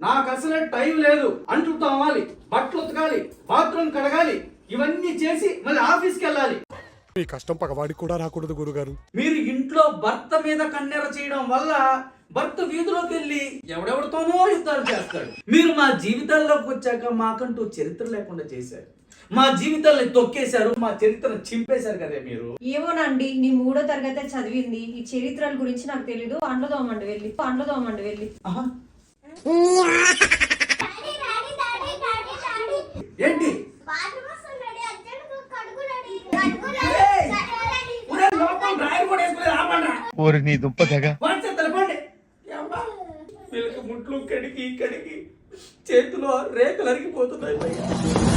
నాకు అసలే టైం లేదు. అంట్లు తోమాలి బట్టలు ఉతకాలి బాత్రూమ్ కడగాలి ఇవన్నీ చేసి మళ్ళీ ఆఫీస్కి వెళ్ళాలి. మీ కష్టం పగవాడికి కూడా రాకూడదు గురుగారు. మీరు ఇంట్లో భర్త మీద కన్నెర చేయడం వల్ల భర్త వీధిలోకి వెళ్ళి ఎవడెవడితోనో యుద్ధాలు చేస్తాడు. మీరు మా జీవితాల్లోకి వచ్చాక మాకంటూ చరిత్ర లేకుండా చేశారు. మా జీవితాల్ని తొక్కేశారు మా చరిత్రను చింపేశారు కదే మీరు. ఏమోనండి నీ మూడో తరగతి చదివింది. ఈ చరిత్రల గురించి నాకు తెలీదు. అండ్ల దోమండి వెళ్ళి అండ్ల దోమండి వెళ్ళి. ఆహా. ఏంటి. ఓరి నీ దుంప తెగ. ముట్లు కడిగి కడిగి చేతిలో రేఖలు అరిగిపోతున్నాయి.